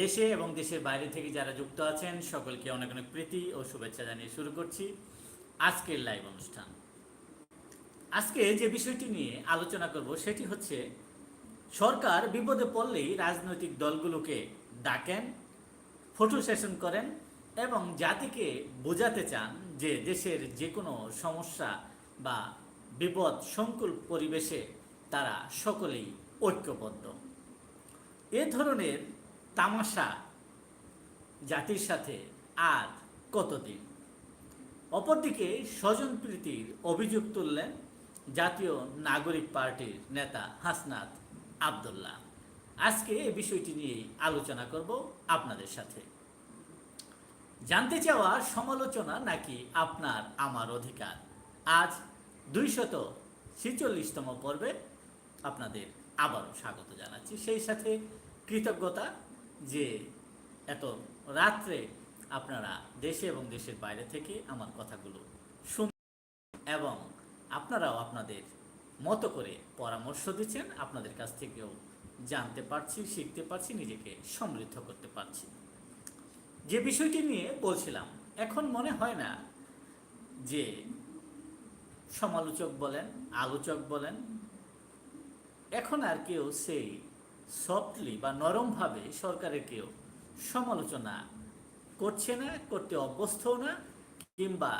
দেশে এবং দেশের বাইরে থেকে যারা যুক্ত আছেন, সকলকে অনেক অনেক প্রীতি ও শুভেচ্ছা জানিয়ে শুরু করছি আজকের লাইভ অনুষ্ঠান। আজকে যে বিষয়টি নিয়ে আলোচনা করব সেটি হচ্ছে, সরকার বিপদে পড়লেই রাজনৈতিক দলগুলোকে ডাকেন, ফটো সেশন করেন এবং জাতিকে বোঝাতে চান যে দেশের যে কোনো সমস্যা বা বিপদ সংকুল পরিবেশে তারা সকলেই ঐক্যবদ্ধ। এ ধরনের তামাশা জাতির সাথে আর কতদিন? অপরদিকে স্বজনপ্রীতির অভিযোগ তুললেন জাতীয় নাগরিক পার্টির নেতা হাসনাত আবদুল্লাহ। আজকে এই বিষয়টি নিয়েই আলোচনা করব আপনাদের সাথে। জানতে চাওয়া সমালোচনা নাকি আপনার আমার অধিকার? আজ দুইশত ছিচল্লিশতম পর্বে আপনাদের আবারও স্বাগত জানাচ্ছি। সেই সাথে কৃতজ্ঞতা যে এত রাত্রে আপনারা দেশে এবং দেশের বাইরে থেকে আমার কথাগুলো শুন এবং আপনারাও আপনাদের মতো করে পরামর্শ দিচ্ছেন, আপনাদের কাছ থেকেও জানতে পারছি, শিখতে পারছি, নিজেকে সমৃদ্ধ করতে পারছি। যে বিষয়টি নিয়ে বলছিলাম, এখন মনে হয় না যে সমালোচক বলেন, আলোচক বলেন, এখন আর কেউ সেই সফটলি বা নরমভাবে সরকারের কেউ সমালোচনা করছে না, করতে অভ্যস্তও না, কিংবা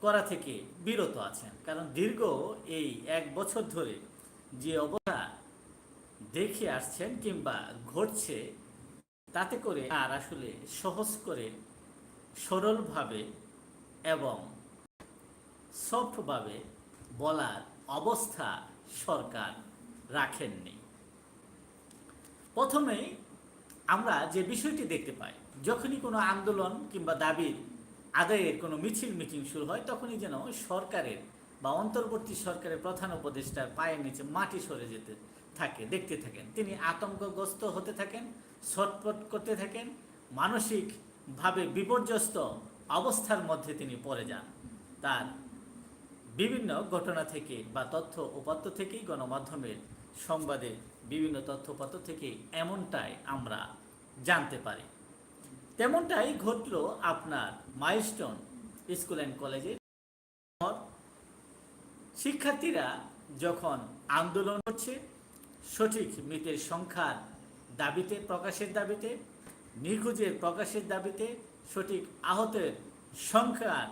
করা থেকে বিরত আছেন। কারণ দীর্ঘ এই এক বছর ধরে যে অবস্থা দেখে আসছেন কিংবা ঘটছে, তাতে করে আর আসলে সহজ করে, সরলভাবে এবং সফটভাবে বলার অবস্থা সরকার রাখেননি। প্রথমেই আমরা যে বিষয়টি দেখতে পাই, যখনই কোনো আন্দোলন কিংবা দাবির আদায়ের কোনো মিছিল মিটিং শুরু হয়, তখনই যেন সরকারের বা অন্তর্বর্তী সরকারের প্রধান উপদেষ্টার পায়ের নিচে মাটি সরে যেতে থাকে, দেখতে থাকেন। তিনি আতঙ্কগ্রস্ত হতে থাকেন ছটপট করতে থাকেন, মানসিকভাবে বিপর্যস্ত অবস্থার মধ্যে তিনি পড়ে যান। তার বিভিন্ন ঘটনা থেকে বা তথ্য উপাত্ত থেকেই গণমাধ্যমের সংবাদে বিভিন্ন তথ্য উপাত্ত থেকে এমনটাই আমরা জানতে পারি। তেমনটাই ঘটল আপনার মাইলস্টোন স্কুল অ্যান্ড কলেজে শিক্ষার্থীরা যখন আন্দোলন করছে, সঠিক মৃতের সংখ্যার দাবিতে, প্রকাশের দাবিতে, নিখোঁজের প্রকাশের দাবিতে, সঠিক আহতের সংখ্যার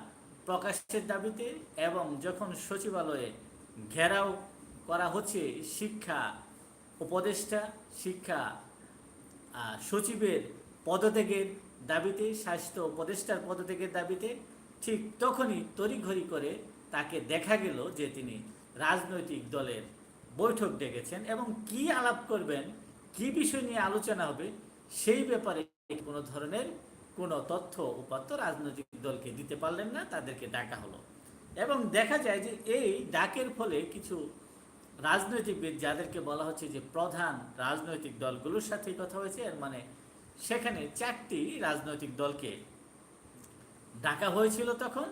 প্রকাশের দাবিতে এবং যখন সচিবালয়ে ঘেরাও করা হচ্ছে শিক্ষা উপদেষ্টা শিক্ষা সচিবের পদত্যাগের দাবিতে স্বাস্থ্য উপদেষ্টার পদত্যাগের দাবিতে ঠিক তখনই তড়িঘড়ি করে তাকে দেখা গেল যে তিনি রাজনৈতিক দলের বৈঠক ডেকেছেন এবং কি আলাপ করবেন, কি বিষয় নিয়ে আলোচনা হবে সেই ব্যাপারে কোনো ধরনের কোনো তথ্য উপাত্ত রাজনৈতিক দলকে দিতে পারলেন না, তাদেরকে ডাকা হলো। এবং দেখা যায় যে এই ডাকের ফলে কিছু রাজনৈতিকবিদ যাদেরকে বলা হচ্ছে যে প্রধান রাজনৈতিক দলগুলোর সাথে কথা হয়েছে, এর মানে সেখানে চারটি রাজনৈতিক দলকে ডাকা হয়েছিল তখন।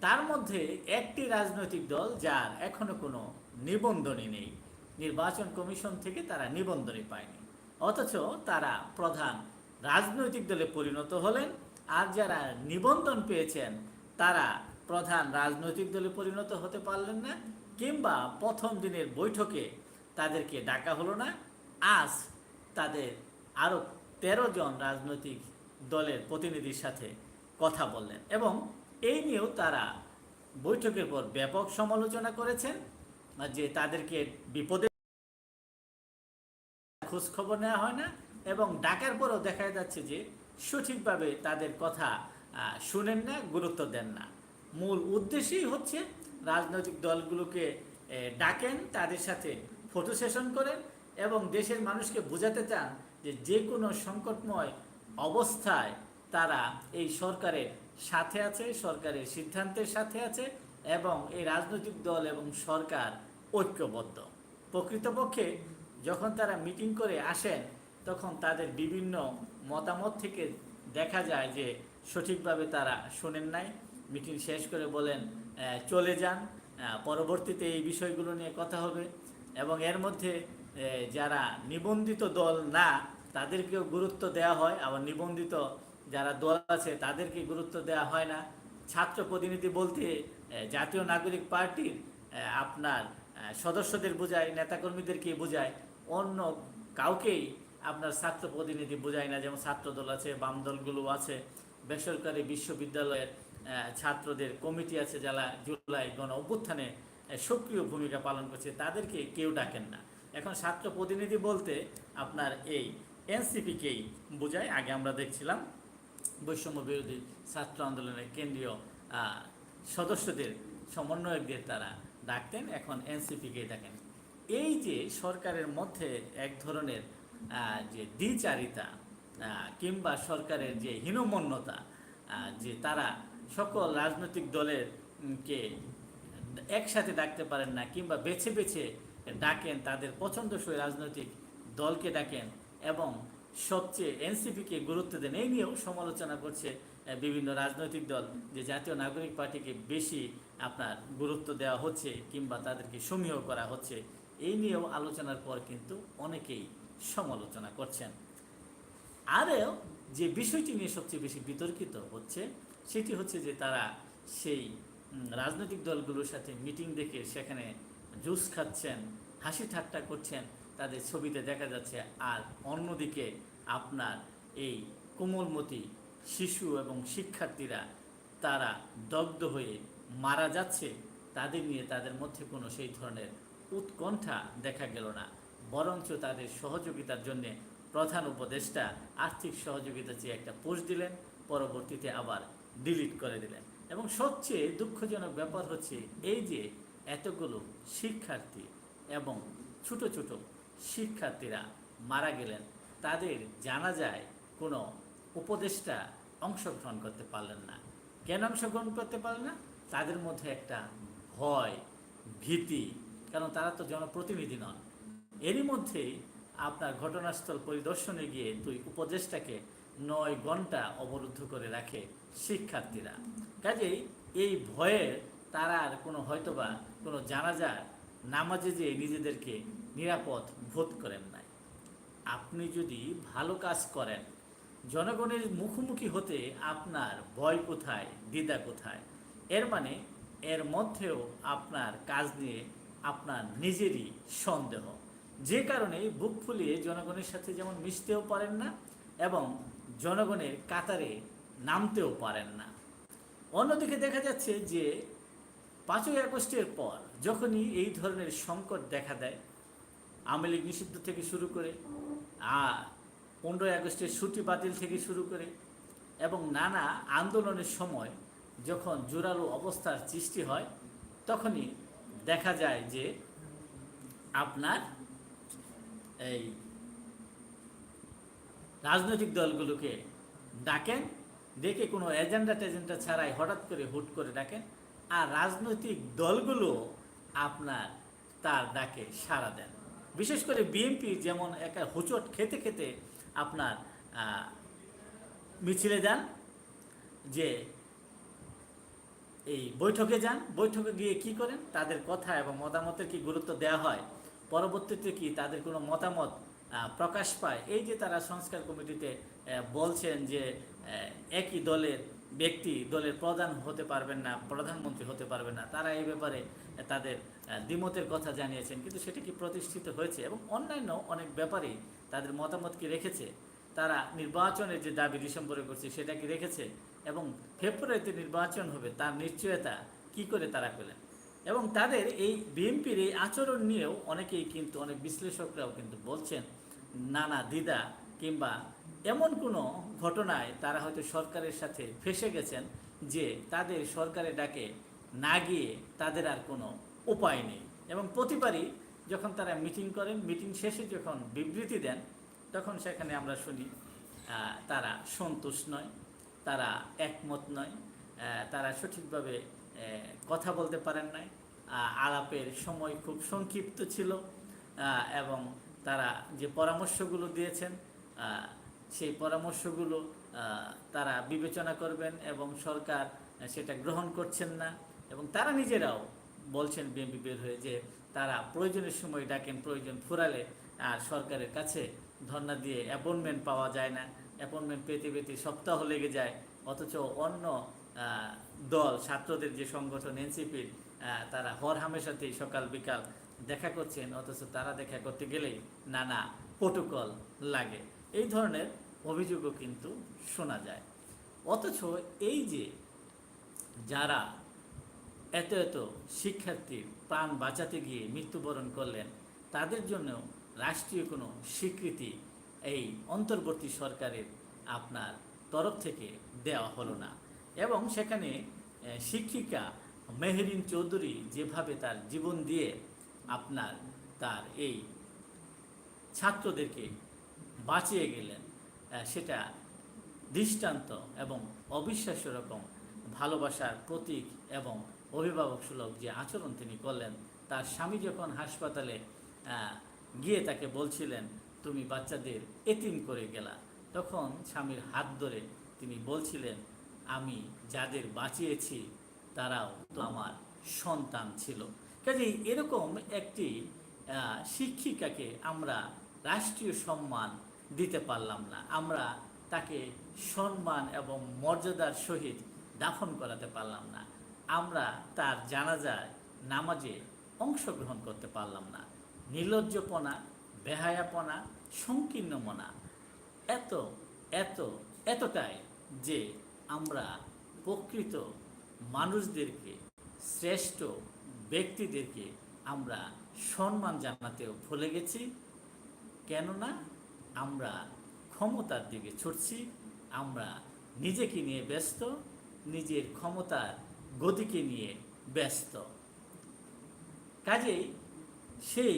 তার মধ্যে একটি রাজনৈতিক দল যার এখনও কোনো নিবন্ধনই নেই। নির্বাচন কমিশন থেকে তারা নিবন্ধনই পায়নি। অথচ তারা প্রধান রাজনৈতিক দলে পরিণত হলেন আর যারা নিবন্ধন পেয়েছেন তারা প্রধান রাজনৈতিক দলে পরিণত হতে পারলেন না। কিংবা প্রথম দিনের বৈঠকে তাদেরকে ডাকা হলো না। আজ তাদের আরও তেরো জন রাজনৈতিক দলের প্রতিনিধির সাথে কথা বললেন এবং এই নিয়েও তারা বৈঠকের পর ব্যাপক সমালোচনা করেছেন যে তাদেরকে বিপদে খোঁজ খবর নেওয়া হয় না এবং ডাকার পরও দেখা যাচ্ছে যে সঠিকভাবে তাদের কথা শুনেন না, গুরুত্ব দেন না। মূল উদ্দেশ্যই হচ্ছে রাজনৈতিক দলগুলোকে ডাকেন, তাদের সাথে ফটো সেশন করেন এবং দেশের মানুষকে বোঝাতে চান যে যে কোনো সংকটময় অবস্থায় তারা এই সরকারের সাথে আছে, সরকারের সিদ্ধান্তের সাথে আছে এবং এই রাজনৈতিক দল এবং সরকার ঐক্যবদ্ধ। প্রকৃতপক্ষে যখন তারা মিটিং করে আসেন, তখন তাদের বিভিন্ন মতামত থেকে দেখা যায় যে সঠিকভাবে তারা শোনেন নাই। মিটিং শেষ করে বলেন চলে যান। পরবর্তীতে এই বিষয়গুলো নিয়ে কথা হবে এবং এর মধ্যে যারা নিবন্ধিত দল না, তাদেরকেও গুরুত্ব দেওয়া হয়। আবার নিবন্ধিত যারা দল আছে, তাদেরকে গুরুত্ব দেওয়া হয় না। ছাত্র প্রতিনিধি বলতে জাতীয় নাগরিক পার্টির আপনার সদস্যদের বোঝায় নেতাকর্মীদেরকে বোঝায়। অন্য কাউকেই আপনার ছাত্র প্রতিনিধি বোঝায় না। যেমন ছাত্র দল আছে বাম দলগুলো আছে, বেসরকারি বিশ্ববিদ্যালয়ের ছাত্রদের কমিটি আছে যারা জুলাই গণ অভ্যুত্থানে সক্রিয় ভূমিকা পালন করছে, তাদেরকে কেউ ডাকেন না। এখন ছাত্র প্রতিনিধি বলতে আপনার এই এনসিপিকেই বোঝায়। আগে আমরা দেখছিলাম বৈষম্য বিরোধী ছাত্র আন্দোলনের কেন্দ্রীয় সদস্যদের, সমন্বয়কদের তারা ডাকতেন, এখন এনসিপিকেই ডাকেন। এই যে সরকারের মধ্যে এক ধরনের যে দ্বিচারিতা কিংবা সরকারের যে হীনমন্যতা যে তারা সকল রাজনৈতিক দলের কে একসাথে ডাকতে পারেন না কিংবা বেছে বেছে ডাকেন, তাদের পছন্দসই রাজনৈতিক দলকে ডাকেন এবং সবচেয়ে এনসিপিকে গুরুত্ব দেন। এই নিয়েও সমালোচনা করছে বিভিন্ন রাজনৈতিক দল যে জাতীয় নাগরিক পার্টিকে বেশি আপনার গুরুত্ব দেওয়া হচ্ছে কিংবা তাদেরকে সমীহ করা হচ্ছে, এই নিয়েও আলোচনার পর কিন্তু অনেকেই সমালোচনা করছেন। আরও যে বিষয়টি নিয়ে সবচেয়ে বেশি বিতর্কিত হচ্ছে সেটি হচ্ছে যে তারা সেই রাজনৈতিক দলগুলোর সাথে মিটিং দেখে সেখানে জুস খাচ্ছেন, হাসি ঠাট্টা করছেন, তাদের ছবিতে দেখা যাচ্ছে। আর অন্যদিকে আপনার এই কোমলমতি শিশু এবং শিক্ষার্থীরা তারা দগ্ধ হয়ে মারা যাচ্ছে, তাদের নিয়ে তাদের মধ্যে কোনো সেই ধরনের উৎকণ্ঠা দেখা গেল না। বরঞ্চ তাদের সহযোগিতার জন্য প্রধান উপদেষ্টা আর্থিক সহযোগিতা চেয়ে একটা পোস্ট দিলেন। পরবর্তীতে আবার ডিলিট করে দিলেন। এবং সবচেয়ে দুঃখজনক ব্যাপার হচ্ছে এই যে এতগুলো শিক্ষার্থী এবং ছোট ছোট শিক্ষার্থীরা মারা গেলেন, তাদের জানা যায় কোনো উপদেষ্টা অংশগ্রহণ করতে পারলেন না। কেন অংশগ্রহণ করতে পারলেন না? তাদের মধ্যে একটা ভয়, ভীতি, কারণ তারা তো জনপ্রতিনিধি নন। এরই মধ্যেই আপনার ঘটনাস্থল পরিদর্শনে গিয়ে দুই উপদেষ্টাকে নয় ঘণ্টা অবরুদ্ধ করে রাখে শিক্ষার্থীরা। কাজেই এই ভয়ে তারা আর কোনো হয়তোবা কোনো জানাজার নামাজে যেয়ে নিজেদেরকে নিরাপদ বোধ করেন নাই। আপনি যদি ভালো কাজ করেন, জনগণের মুখোমুখি হতে আপনার ভয় কোথায়, দ্বিধা কোথায়? এর মানে এর মধ্যেও আপনার কাজ নিয়ে আপনার নিজেরই সন্দেহ। যে কারণে বুক ফুলিয়ে জনগণের সাথে যেমন মিশতেও পারেন না এবং জনগণের কাতারে নামতেও পারেন না। অন্যদিকে দেখা যাচ্ছে যে পাঁচই আগস্টের পর যখনই এই ধরনের সংকট দেখা দেয়, আওয়ামী লীগ নিষিদ্ধ থেকে শুরু করে আর পনেরোই আগস্টের ছুটি বাতিল থেকে শুরু করে এবং নানা আন্দোলনের সময় যখন জোরালো অবস্থার সৃষ্টি হয়, তখনই দেখা যায় যে আপনার এই রাজনৈতিক দলগুলোকে ডাকেন ডেকে কোনো এজেন্ডা টেজেন্ডা ছাড়াই হঠাৎ করে হুট করে ডাকেন, আর রাজনৈতিক দলগুলো আপনার তার ডাকে সাড়া দেন। বিশেষ করে বিএনপি যেমন একটা হুচট খেতে খেতে আপনার মিছিলে যান, যে এই বৈঠকে যান, বৈঠকে গিয়ে কি করেন? তাদের কথা এবং মতামতের কি গুরুত্ব দেওয়া হয়? পরবর্তীতে কি তাদের কোনো মতামত প্রকাশ পায়। এই যে তারা সংস্কার কমিটিতে বলছেন যে একই দলের ব্যক্তি, দলের প্রধান হতে পারবেন না, প্রধানমন্ত্রী হতে পারবেন না, তারা এই ব্যাপারে তাদের দ্বিমতের কথা জানিয়েছেন। কিন্তু সেটা কি প্রতিষ্ঠিত হয়েছে? এবং অন্যান্য অনেক ব্যাপারেই তাদের মতামত কি রেখেছে? তারা নির্বাচনের যে দাবি ডিসেম্বরে করছে, সেটা কি রেখেছে? এবং ফেব্রুয়ারিতে নির্বাচন হবে, তার নিশ্চয়তা কি করে তারা পেলেন? এবং তাদের এই বিএনপির এই আচরণ নিয়েও অনেকেই কিন্তু, অনেক বিশ্লেষকরাও কিন্তু বলছেন নানা দ্বিধা কিংবা এমন কোনো ঘটনায় তারা হয়তো সরকারের সাথে ফেসে গেছেন যে তাদের সরকারে ডাকে না গিয়ে তাদের আর কোনো উপায় নেই। এবং প্রতিবারই যখন তারা মিটিং করেন, মিটিং শেষে যখন বিবৃতি দেন, তখন সেখানে আমরা শুনি তারা সন্তুষ্ট নয়, তারা একমত নয় তারা সঠিকভাবে কথা বলতে পারেন নাই। আলাপের সময় খুব সংক্ষিপ্ত ছিল এবং তারা যে পরামর্শগুলো দিয়েছেন সেই পরামর্শগুলো তারা বিবেচনা করবেন এবং সরকার সেটা গ্রহণ করছেন না এবং তারা নিজেরাও বলছেন বিএনপি বের হয়ে যে তারা প্রয়োজনের সময় ডাকেন, প্রয়োজন ফুরালে আর সরকারের কাছে ধর্না দিয়ে অ্যাপয়েন্টমেন্ট পাওয়া যায় না। অ্যাপয়েন্টমেন্ট পেতে পেতে সপ্তাহ লেগে যায়। অথচ অন্য দল, ছাত্রদের যে সংগঠন, এনসিপির তারা হর হামেশাতেই সকাল বিকাল দেখা করছেন, অথচ তারা দেখা করতে গেলেই নানা প্রোটোকল লাগে। এই ধরনের অভিযোগও কিন্তু শোনা যায়। অথচ এই যে যারা এত এত শিক্ষার্থীর প্রাণ বাঁচাতে গিয়ে মৃত্যুবরণ করলেন, তাদের জন্য রাষ্ট্রীয় কোনো স্বীকৃতি এই অন্তর্বর্তী সরকারের আপনার তরফ থেকে দেওয়া হলো না। এবং সেখানে শিক্ষিকা মেহরিন চৌধুরী যেভাবে তার জীবন দিয়ে আপনার, তার এই ছাত্রদেরকে বাঁচিয়ে গেলেন সেটা দৃষ্টান্ত এবং অবিশ্বাস্য রকম ভালোবাসার প্রতীক এবং অভিভাবক সুলভ যে আচরণ তিনি করলেন, তার স্বামী যখন হাসপাতালে গিয়ে তাকে বলছিলেন, তুমি বাচ্চাদের এতিম করে গেলা। তখন স্বামীর হাত ধরে তিনি বলছিলেন, আমি যাদের বাঁচিয়েছি, তারাও তো আমার সন্তান ছিল। কাজেই এরকম একটি শিক্ষিকাকে আমরা রাষ্ট্রীয় সম্মান দিতে পারলাম না। আমরা তাকে সম্মান এবং মর্যাদার সহিত দাফন করাতে পারলাম না। আমরা তার জানাজায় নামাজে অংশগ্রহণ করতে পারলাম না। নির্লজ্জপনা, বেহায়াপনা, সংকীর্ণমনা, এত এত, এতটাই যে আমরা প্রকৃত মানুষদেরকে শ্রেষ্ঠ ব্যক্তিদেরকে আমরা সম্মান জানাতেও ভুলে গেছি। কেননা আমরা ক্ষমতার দিকে ছুটছি, আমরা নিজেকে নিয়ে ব্যস্ত, নিজের ক্ষমতার গতিকে নিয়ে ব্যস্ত। কাজেই সেই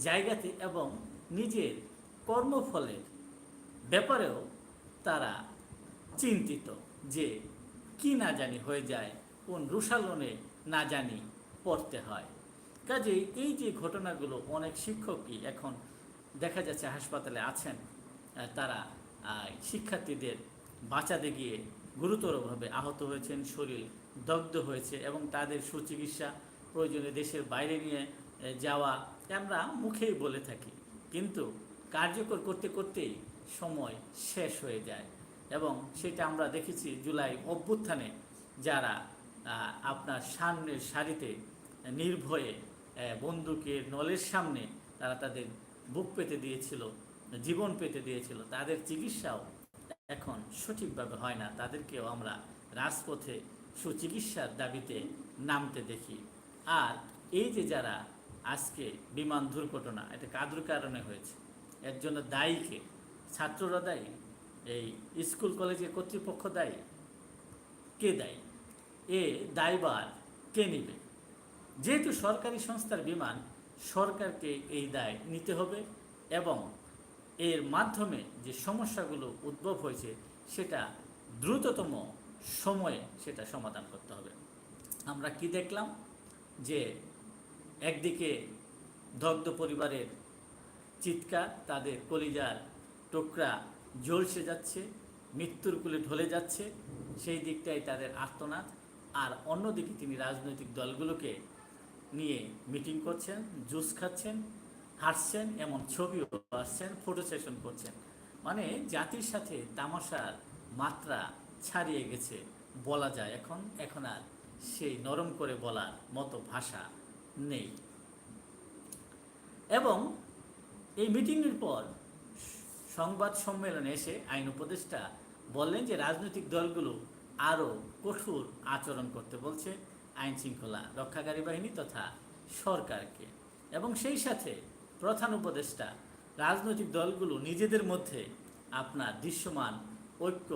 জায়গাতে এবং নিজের কর্মফলের ব্যাপারেও তারা চিন্তিত যে কি না জানি হয়ে যায়, কোন রুশালনে না জানি পড়তে হয়। কাজেই এই যে ঘটনাগুলো অনেক শিক্ষকই এখন দেখা যাচ্ছে হাসপাতালে আছেন তারা শিক্ষার্থীদের বাঁচাতে গিয়ে গুরুতরভাবে আহত হয়েছেন, শরীর দগ্ধ হয়েছে এবং তাদের সুচিকিৎসা প্রয়োজনে দেশের বাইরে নিয়ে যাওয়া আমরা মুখেই বলে থাকি। কিন্তু কার্যকর করতে করতেই সময় শেষ হয়ে যায় এবং সেটা আমরা দেখেছি জুলাই অভ্যুত্থানে যারা আপনার সামনের সারিতে নির্ভয়ে বন্দুকের নলের সামনে তারা তাদের বুক পেতে দিয়েছিল, জীবন পেতে দিয়েছিল। তাদের চিকিৎসাও এখন সঠিকভাবে হয় না। তাদেরকেও আমরা রাজপথে সুচিকিৎসার দাবিতে নামতে দেখি। আর এই যে যারা আজকে বিমান দুর্ঘটনা, এটা কাদুর কারণে হয়েছে। এর জন্য দায়ীকে, ছাত্ররা দায়ী, এই স্কুল কলেজের কর্তৃপক্ষ দায়ী, কে দায়ী? এ দায়বার কে নেবে? যেহেতু সরকারি সংস্থার বিমান, সরকারকে এই দায় নিতে হবে এবং এর মাধ্যমে যে সমস্যাগুলো উদ্ভব হয়েছে, সেটা দ্রুততম সময়ে সেটা সমাধান করতে হবে। আমরা কি দেখলাম? যে একদিকে দগ্ধ পরিবারের চিৎকার, তাদের কলিজার টোকরা জ্বলসে যাচ্ছে, মৃত্যুর কুলে ঢলে যাচ্ছে, সেই দিকটাই তাদের আর্তনাদ। আর অন্যদিকে তিনি রাজনৈতিক দলগুলোকে নিয়ে মিটিং করছেন, জুস খাচ্ছেন হাসছেন এমন ছবিও আসছেন ফটো সেশন করছেন। মানে জাতির সাথে তামাশার মাত্রা ছাড়িয়ে গেছে বলা যায়। এখন এখন আর সেই নরম করে বলার মতো ভাষা নেই। এবং এই মিটিংয়ের পর সংবাদ সম্মেলনে এসে আইন উপদেষ্টা বললেন যে রাজনৈতিক দলগুলো আরও কঠোর আচরণ করতে বলছে। আইন শৃঙ্খলা রক্ষাকারী বাহিনী তথা সরকারকে। এবং সেই সাথে প্রধান উপদেষ্টা রাজনৈতিক দলগুলো নিজেদের মধ্যে আপনার দৃশ্যমান ঐক্য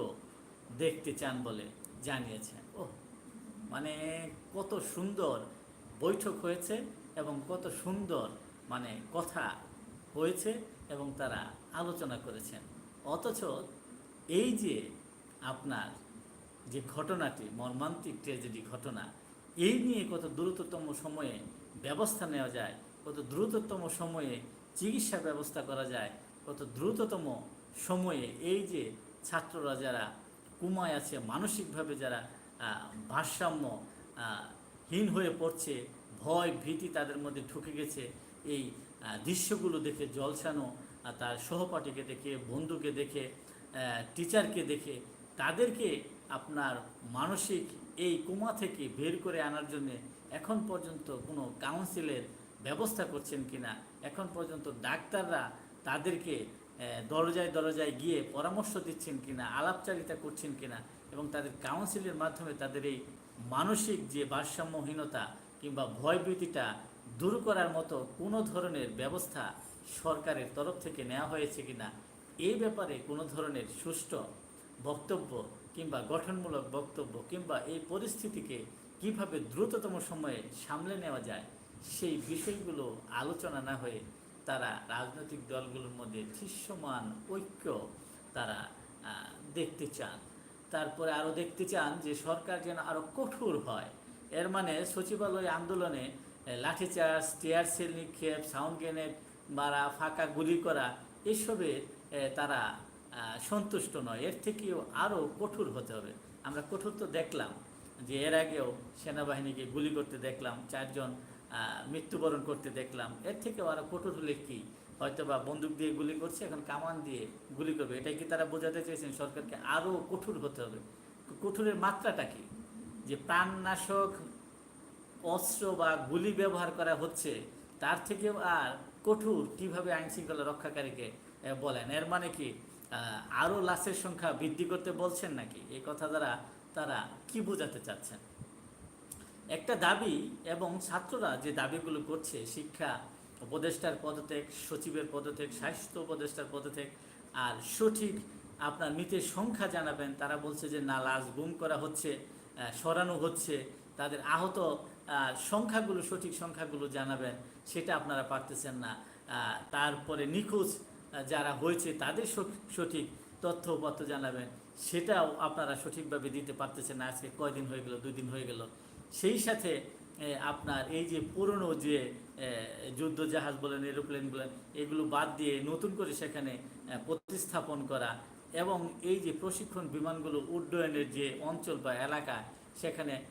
দেখতে চান বলে জানিয়েছেন। ও মানে কত সুন্দর বৈঠক হয়েছে এবং কত সুন্দর মানে কথা হয়েছে এবং তারা আলোচনা করেছেন। অথচ এই যে আপনার যে ঘটনাটি, মর্মান্তিক ট্রেজেডি ঘটনা এই নিয়ে কত দ্রুততম সময়ে ব্যবস্থা নেওয়া যায়, কত দ্রুততম সময়ে চিকিৎসা ব্যবস্থা করা যায়, কত দ্রুততম সময়ে এই যে ছাত্ররা যারা কুমায় আছে, মানসিকভাবে যারা ভারসাম্য হীন হয়ে পড়ছে, ভয়, ভীতি তাদের মধ্যে ঢুকে গেছে, এই দৃশ্যগুলো দেখে জলসানো তার সহপাঠীকে দেখে, বন্ধুকে দেখে টিচারকে দেখে, তাদেরকে আপনার মানসিক এই কুমা থেকে বের করে আনার জন্য এখন পর্যন্ত কোনো কাউন্সিলের ব্যবস্থা করছেন কিনা? এখন পর্যন্ত ডাক্তাররা তাদেরকে দরজায় দরজায় গিয়ে পরামর্শ দিচ্ছেন কিনা? আলাপচারিতা করছেন কিনা? এবং তাদের কাউন্সিলের মাধ্যমে তাদের এই মানসিক যে ভারসাম্যহীনতা কিংবা ভয়ভীতিটা দূর করার মতো কোনো ধরনের ব্যবস্থা সরকারের তরফ থেকে নেওয়া হয়েছে কিনা? এই ব্যাপারে কোনো ধরনের সুষ্ঠু বক্তব্য কিংবা গঠনমূলক বক্তব্য কিংবা এই পরিস্থিতিকে কীভাবে দ্রুততম সময়ে সামলে নেওয়া যায় সেই বিষয়গুলো আলোচনা না হয়ে তারা রাজনৈতিক দলগুলোর মধ্যে দৃশ্যমান ঐক্য তারা দেখতে চান। তারপরে আরও দেখতে চান যে সরকার যেন আরও কঠোর হয়। এর মানে সচিবালয় আন্দোলনে লাঠিচার্জ টিয়ার সেল নিক্ষেপ সাউন্ড গ্রেনেড মারা ফাঁকা গুলি করা এসবে এ, তারা সন্তুষ্ট নয়। এর থেকেও আরও কঠোর হতে হবে। আমরা কঠোর তো দেখলাম যে এর আগেও সেনাবাহিনীকে গুলি করতে দেখলাম, চারজন মৃত্যুবরণ করতে দেখলাম। এর থেকেও আরও কঠোর হলে কি? হয়তো বা বন্দুক দিয়ে গুলি করছে, এখন কামান দিয়ে গুলি করবে। এটাই কি তারা বোঝাতে চেয়েছেন? সরকারকে আরও কঠোর হতে হবে। কঠোরের মাত্রাটা কি? যে প্রাণনাশক, অস্ত্র বা গুলি ব্যবহার করা হচ্ছে, তার থেকেও আর কঠোর কীভাবে আইনশৃঙ্খলা রক্ষাকারীকে বলেন? এর মানে কি? আরও লাশের সংখ্যা বৃদ্ধি করতে বলছেন নাকি? এই কথা দ্বারা তারা কি বোঝাতে চাচ্ছেন? একটা দাবি এবং ছাত্ররা যে দাবিগুলো করছে, শিক্ষা উপদেষ্টার পদত্যাগ, সচিবের পদত্যাগ, স্বাস্থ্য উপদেষ্টার পদত্যাগ, আর সঠিক আপনার মৃতের সংখ্যা জানাবেন, তারা বলছে যে না, লাশ গুম করা হচ্ছে সরানো হচ্ছে, তাদের আহত সংখ্যাগুলো, সঠিক সংখ্যাগুলো জানাবেন, সেটা আপনারা পারতেছেন না। তারপরে নিখোঁজ যারা হয়েছে তাদের সঠ- সঠিক তথ্য জানাবেন। সেটাও আপনারা সঠিকভাবে দিতে পারতেছেন না। আজকে কয়দিন হয়ে গেল? দুই দিন হয়ে গেল। সেই সাথে আপনার এই যে পুরনো যে যুদ্ধ জাহাজ বলেন, এরোপ্লেন বলেন, এগুলো বাদ দিয়ে নতুন করে সেখানে প্রতিস্থাপন করা এবং এই যে প্রশিক্ষণ বিমানগুলো উড্ডয়নের যে অঞ্চল বা এলাকা, সেখানে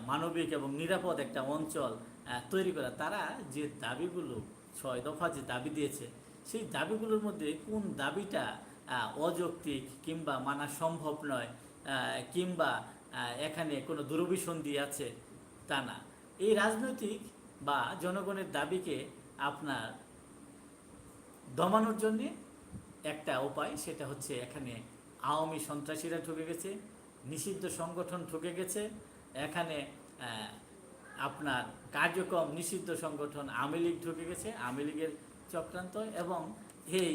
মানবিক এবং নিরাপদ একটা অঞ্চল তৈরি করা, তারা যে দাবিগুলো, ছয় দফা যে দাবি দিয়েছে সেই দাবিগুলোর মধ্যে কোন দাবিটা অযৌক্তিক কিংবা মানা সম্ভব নয় কিংবা এখানে কোনো দুরভিসন্ধি আছে তা না। এই রাজনৈতিক বা জনগণের দাবিকে আপনার দমানোর জন্যে একটা উপায়, সেটা হচ্ছে এখানে আওয়ামী সন্ত্রাসীরা ঢুকে গেছে, নিষিদ্ধ সংগঠন ঢুকে গেছে, এখানে আপনার কার্যক্রম নিষিদ্ধ সংগঠন আওয়ামী লীগ ঢুকে গেছে, আওয়ামী লীগের চক্রান্ত এবং এই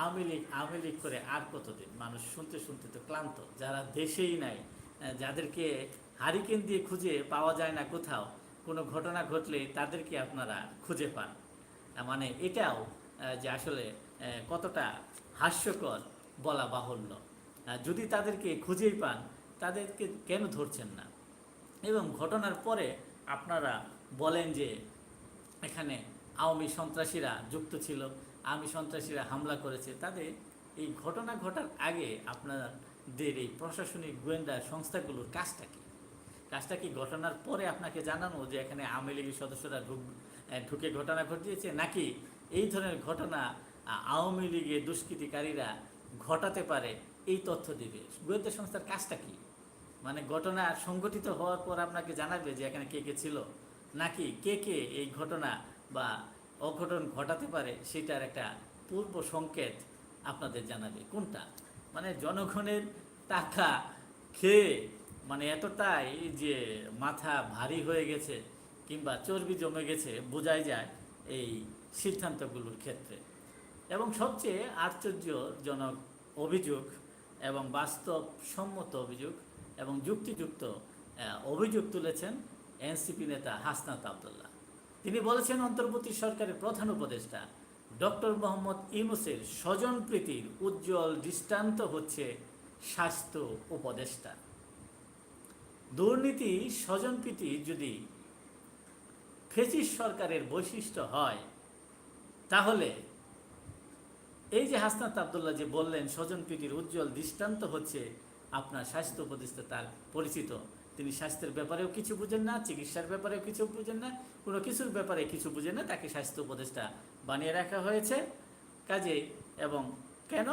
আওয়ামী লীগ আওয়ামী লীগ করে আর কতদিন? মানুষ শুনতে শুনতে তো ক্লান্ত। যারা দেশেই নাই যাদেরকে হারিকেন দিয়ে খুঁজে পাওয়া যায় না কোথাও, কোনো ঘটনা ঘটলে তাদেরকে আপনারা খুঁজে পান। মানে এটাও যে আসলে কতটা হাস্যকর বলা বাহুল্য। যদি তাদেরকে খুঁজেই পান, তাদেরকে কেন ধরছেন না? এবং ঘটনার পরে আপনারা বলেন যে এখানে আওয়ামী সন্ত্রাসীরা যুক্ত ছিল, আওয়ামী সন্ত্রাসীরা হামলা করেছে। তাদের এই ঘটনা ঘটার আগে আপনাদের এই প্রশাসনিক গোয়েন্দা সংস্থাগুলোর কাজটা কি? কাজটা কি ঘটনার পরে আপনাকে জানানো যে এখানে আওয়ামী লীগের সদস্যরা ঢুক ঘটনা ঘটিয়েছে, নাকি এই ধরনের ঘটনা আওয়ামী লীগের দুষ্কৃতিকারীরা ঘটাতে পারে? এই তথ্য দিবে। গোয়েন্দা সংস্থার কাজটা কি? মানে ঘটনা সংগঠিত হওয়ার পর আপনাকে জানাবে যে এখানে কে কে ছিল? নাকি কে কে এই ঘটনা বা অঘটন ঘটাতে পারে, সেটার একটা পূর্ব সংকেত আপনাদের জানাবে। কোনটা? মানে জনগণের টাকা খেয়ে মানে এতটাই যে মাথা ভারী হয়ে গেছে কিংবা চর্বি জমে গেছে, বোঝাই যায় এই সিদ্ধান্তগুলোর ক্ষেত্রে। এবং সবচেয়ে আশ্চর্যজনক অভিযোগ এবং বাস্তবসম্মত অভিযোগ এবং যুক্তিযুক্ত অভিযোগ তুলেছেন এনসিপি নেতা হাসনাত আবদুল্লাহ। তিনি বলেছেন অন্তর্বর্তী সরকারের প্রধান উপদেষ্টা ডক্টর মোহাম্মদ ইউনুসের স্বজনপ্রীতির উজ্জ্বল দৃষ্টান্ত হচ্ছে স্বাস্থ্য উপদেষ্টা। দুর্নীতি, স্বজন স্বজনপ্রীতি যদি ফেসিস সরকারের বৈশিষ্ট্য হয়, তাহলে এই যে হাসনাত আবদুল্লাহ যে বললেন স্বজনপ্রীতির উজ্জ্বল দৃষ্টান্ত হচ্ছে আপনার স্বাস্থ্য উপদেষ্টা তার পরিচিত তিনি স্বাস্থ্যের ব্যাপারেও কিছু বুঝেন না, চিকিৎসার ব্যাপারেও কিছু বুঝেন না, কোনো কিছুর ব্যাপারে কিছু বুঝেন না, তাকে স্বাস্থ্য উপদেষ্টা বানিয়ে রাখা হয়েছে। কাজে এবং কেন?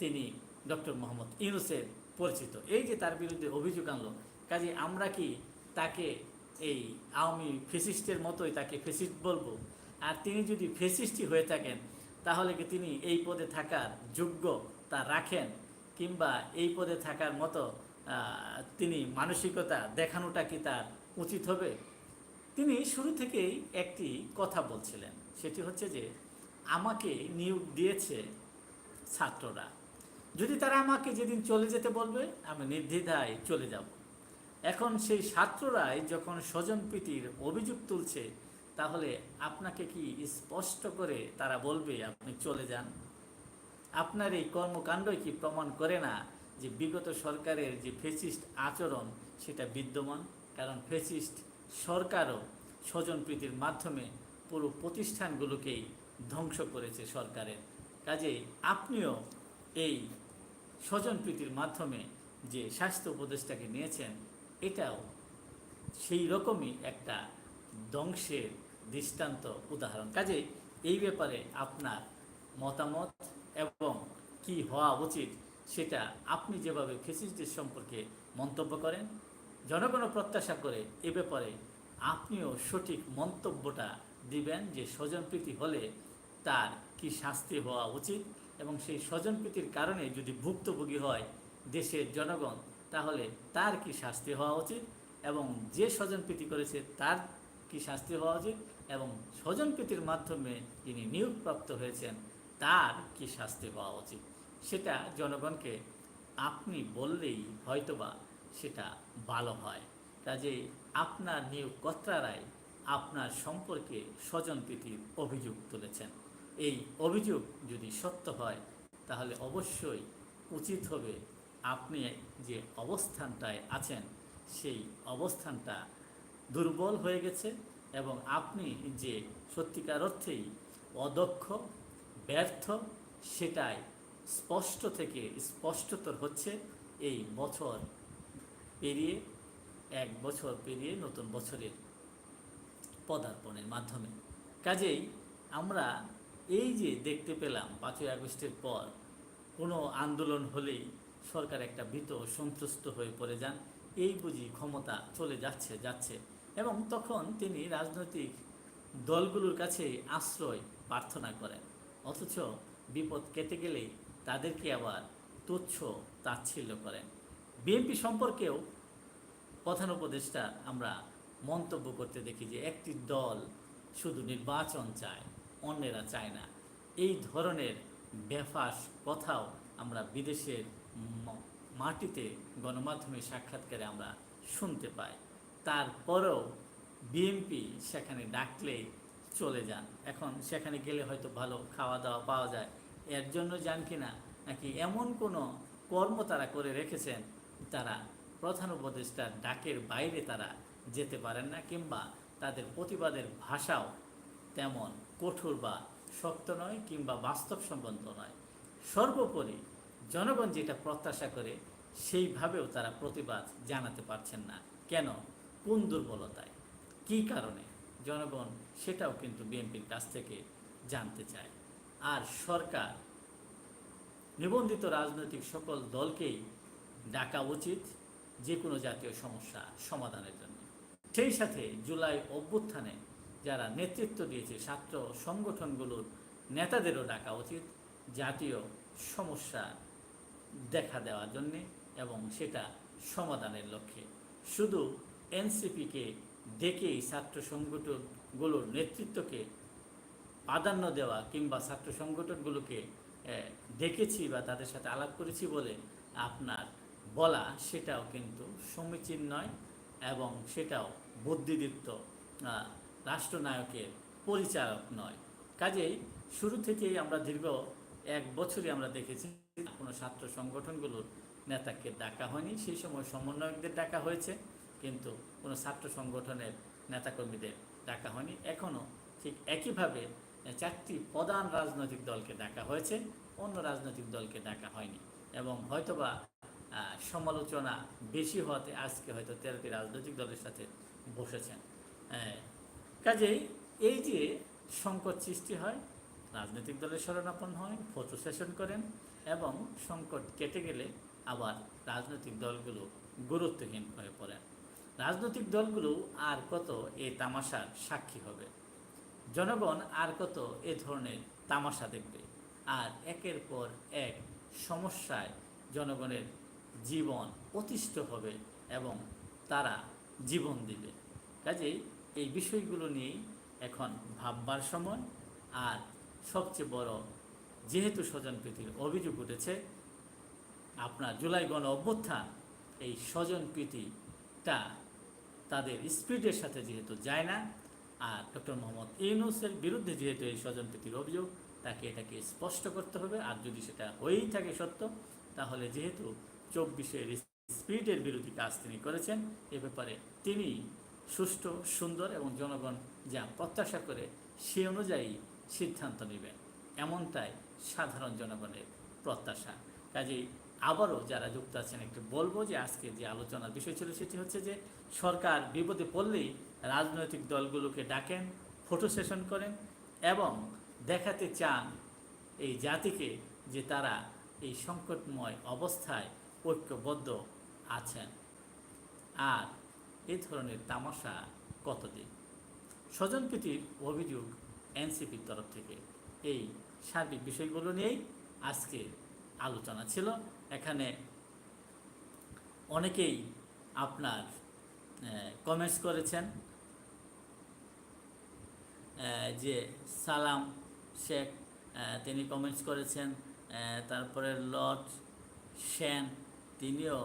তিনি ডক্টর মোহাম্মদ ইউনুসের পরিচিত। এই যে তার বিরুদ্ধে অভিযোগ আনলো কাজে আমরা কি তাকে এই আওয়ামী ফেসিস্টের মতোই তাকে ফেসিস্ট বলব? আর তিনি যদি ফেসিস্টই হয়ে থাকেন, তাহলে কি তিনি এই পদে থাকার যোগ্য তা রাখেন? কিংবা এই পদে থাকার মতো তিনি মানসিকতা দেখানোটা কি তার উচিত হবে? তিনি শুরু থেকেই একটি কথা বলছিলেন। সেটি হচ্ছে যে, আমাকে নিয়োগ দিয়েছে ছাত্ররা। যদি তারা আমাকে যেদিন চলে যেতে বলবে, আমি নির্দ্বিধায় চলে যাব। এখন সেই ছাত্ররাই যখন স্বজন স্বজনপ্রীতির অভিযোগ তুলছে, তাহলে আপনাকে কি স্পষ্ট করে তারা বলবে আপনি চলে যান? আপনার এই কর্মকাণ্ডই কি প্রমাণ করে না যে বিগত সরকারের যে ফেসিস্ট আচরণ, সেটা বিদ্যমান। কারণ ফেসিস্ট সরকারও স্বজনপ্রীতির মাধ্যমে পুরো প্রতিষ্ঠানগুলোকেই ধ্বংস করেছে সরকারের। কাজেই আপনিও এই স্বজনপ্রীতির মাধ্যমে যে স্বাস্থ্য উপদেষ্টাকে নিয়েছেন, এটাও সেই রকমই একটা ধ্বংসের দৃষ্টান্ত উদাহরণ। কাজে এই ব্যাপারে আপনার মতামত এবং কি হওয়া উচিত সেটা আপনি যেভাবে ফেসিলিটিস সম্পর্কে মন্তব্য করেন জনগণও প্রত্যাশা করে এ ব্যাপারে আপনিও সঠিক মন্তব্যটা দিবেন যে স্বজনপ্রীতি হলে তার কি শাস্তি হওয়া উচিত এবং সেই স্বজনপ্রীতির কারণে যদি ভুক্তভোগী হয় দেশের জনগণ, তাহলে তার কি শাস্তি হওয়া উচিত এবং যে স্বজনপ্রীতি করেছে তার কি শাস্তি হওয়া উচিত এবং স্বজনপ্রীতির মাধ্যমে যিনি নিয়োগপ্রাপ্ত হয়েছেন, তার কি শাস্তি হওয়া উচিত? সেটা জনগণকে আপনি বললেই হয়তোবা সেটা ভালো হয়। কাজেই আপনার নিয়োগকর্তারাই আপনার সম্পর্কে স্বজন স্বজনপ্রীতির অভিযোগ তুলেছেন। এই অভিযোগ যদি সত্য হয়, তাহলে অবশ্যই উচিত হবে আপনি যে অবস্থানটায় আছেন, সেই অবস্থানটা দুর্বল হয়ে গেছে এবং আপনি যে সত্যিকার অর্থেই অদক্ষ, ব্যর্থ, সেটাই স্পষ্ট থেকে স্পষ্টতর হচ্ছে এই বছর পেরিয়ে, এক বছর পেরিয়ে নতুন বছরের পদার্পণের মাধ্যমে। কাজেই আমরা এই যে দেখতে পেলাম পাঁচই আগস্টের পর কোনো আন্দোলন হলেই সরকার একটা ভীত সন্ত্রস্ত হয়ে পড়ে যান, এই বুঝি ক্ষমতা চলে যাচ্ছে যাচ্ছে। এবং তখন তিনি রাজনৈতিক দলগুলোর কাছে আশ্রয় প্রার্থনা করেন। অথচ বিপদ কেটে গেলেই তাদেরকে আবার তুচ্ছ তাচ্ছিল্য করেন। বিএনপি সম্পর্কেও প্রধান উপদেষ্টা আমরা মন্তব্য করতে দেখি যে একটি দল শুধু নির্বাচন চায়, অন্যেরা চায় না। এই ধরনের বেফাস কথাও আমরা বিদেশের মাটিতে গণমাধ্যমে সাক্ষাৎকারে আমরা শুনতে পাই। তারপরেও বিএনপি সেখানে ডাকলেই চলে যান। এখন সেখানে গেলে হয়তো ভালো খাওয়া দাওয়া পাওয়া যায়। এর জন্য যান কিনা, নাকি এমন কোনো কর্ম তারা করে রেখেছেন, তারা প্রধান উপদেষ্টার ডাকের বাইরে তারা যেতে পারেন না, কিংবা তাদের প্রতিবাদের ভাষাও তেমন কঠোর বা শক্ত নয়, কিংবা বাস্তবসম্মত নয়। সর্বোপরি জনগণ যেটা প্রত্যাশা করে, সেইভাবেও তারা প্রতিবাদ জানাতে পারছেন না। কেন? কোন দুর্বলতায়? কী কারণে? জনগণ সেটাও কিন্তু বিএনপির কাছ থেকে জানতে চায়। আর সরকার, নিবন্ধিত রাজনৈতিক সকল দলকেই ডাকা উচিত যে কোনো জাতীয় সমস্যা সমাধানের জন্য। সেই সাথে জুলাই অভ্যুত্থানে যারা নেতৃত্ব দিয়েছে, ছাত্র সংগঠনগুলোর নেতাদেরও ডাকা উচিত জাতীয় সমস্যা দেখা দেওয়ার জন্যে এবং সেটা সমাধানের লক্ষ্যে। শুধু এনসিপিকে ডেকেই ছাত্র সংগঠনগুলোর নেতৃত্বকে প্রাধান্য দেওয়া কিংবা ছাত্র সংগঠনগুলোকে ডেকেছি বা তাদের সাথে আলাপ করেছি বলে আপনার বলা সেটাও কিন্তু সমীচীন নয় এবং সেটাও বুদ্ধিদীপ্ত রাষ্ট্রনায়কের পরিচালক নয়। কাজেই শুরু থেকেই আমরা দীর্ঘ এক বছরই আমরা দেখেছি কোনো ছাত্র সংগঠনগুলোর নেতাকে ডাকা হয়নি। সেই সময় সমন্বয়কদের ডাকা হয়েছে কিন্তু কোনো ছাত্র সংগঠনের নেতাকর্মীদের ডাকা হয়নি। এখনও ঠিক একইভাবে চারটি প্রধান রাজনৈতিক দলকে ডাকা হয়েছে অন্য রাজনৈতিক দলকে ডাকা হয়নি। এবং হয়তোবা সমালোচনা বেশি হওয়াতে আজকে হয়তো তেরোটি রাজনৈতিক দলের সাথে বসেছেন। আহ, কাজেই এই যে সংকট সৃষ্টি হয় রাজনৈতিক দলের শরণাপন্ন হয় ফটো সেশন করেন এবং সংকট কেটে গেলে আবার রাজনৈতিক দলগুলো গুরুত্বহীন হয়ে পড়েন। রাজনৈতিক দলগুলো আর কত এই তামাশার সাক্ষী হবে? জনগণ আর কত এ ধরনের তামাশা দেখবে? আর একের পর এক সমস্যায় জনগণের জীবন অতিষ্ঠ হবে এবং তারা জীবন দিবে। কাজেই এই বিষয়গুলো নিয়েই এখন ভাববার সময়। আর সবচেয়ে বড় যেহেতু স্বজন স্বজনপ্রীতির অভিযোগ উঠেছে, আপনার জুলাই গণ অভ্যুত্থান এই স্বজনপ্রীতিটা তাদের স্পিডের সাথে যেহেতু যায় না আর ডক্টর মোহাম্মদ ইউনুসের বিরুদ্ধে যেহেতু এই স্বজনপ্রীতির অভিযোগ, তাকে এটাকে স্পষ্ট করতে হবে। আর যদি সেটা হয়েই থাকে সত্য, তাহলে যেহেতু চব্বিশের স্পিডের বিরোধী কাজ তিনি করেছেন, এ ব্যাপারে তিনি সুষ্ঠু, সুন্দর এবং জনগণ যা প্রত্যাশা করে সে অনুযায়ী সিদ্ধান্ত নেবেন। এমনটাই সাধারণ জনগণের প্রত্যাশা। কাজেই আবারও যারা যুক্ত আছেন, একটু বলব যে আজকে যে আলোচনার বিষয় ছিল সেটি হচ্ছে যে সরকার বিপদে পড়লেই রাজনৈতিক দলগুলোকে ডাকেন ফটো সেশন করেন এবং দেখাতে চান এই জাতিকে যে তারা এই সংকটময় অবস্থায় ঐক্যবদ্ধ আছেন। আর এই ধরনের তামাশা কতদিন? স্বজনপ্রীতির অভিযোগ এনসিপির তরফ থেকে। এই সার্বিক বিষয়গুলো নিয়েই আজকে আলোচনা ছিল। এখানে অনেকেই আপনার কমেন্টস করেছেন যে সালাম শেখ তিনি কমেন্টস করেছেন তারপরে লর্ড সেন তিনিও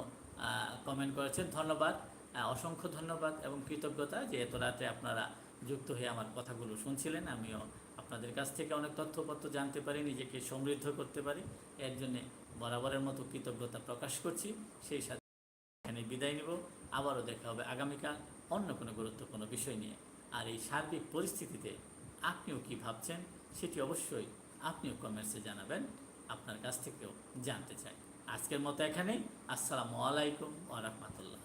কমেন্ট করেছেন। ধন্যবাদ অসংখ্য ধন্যবাদ এবং কৃতজ্ঞতা যে এত রাতে আপনারা যুক্ত হয়ে আমার কথাগুলো শুনছিলেন। আমিও আপনাদের কাছ থেকে অনেক তথ্যপত্র জানতে পারি, নিজেকে সমৃদ্ধ করতে পারি। এর জন্যে বরাবরের মতো কৃতজ্ঞতা প্রকাশ করছি। সেই সাথে এখানে বিদায় নেব। আবারও দেখা হবে আগামীকাল অন্য কোনো গুরুত্বপূর্ণ বিষয় নিয়ে। আর এই সার্বিক পরিস্থিতিতে আপনিও কি ভাবছেন সেটি অবশ্যই আপনিও কমেন্টসে জানাবেন। আপনার কাছ থেকেও জানতে চাই। আজকের মতো এখানেই। আসসালামু আলাইকুম ওরহমতুল্লাহ রাহমাতুল্লাহ।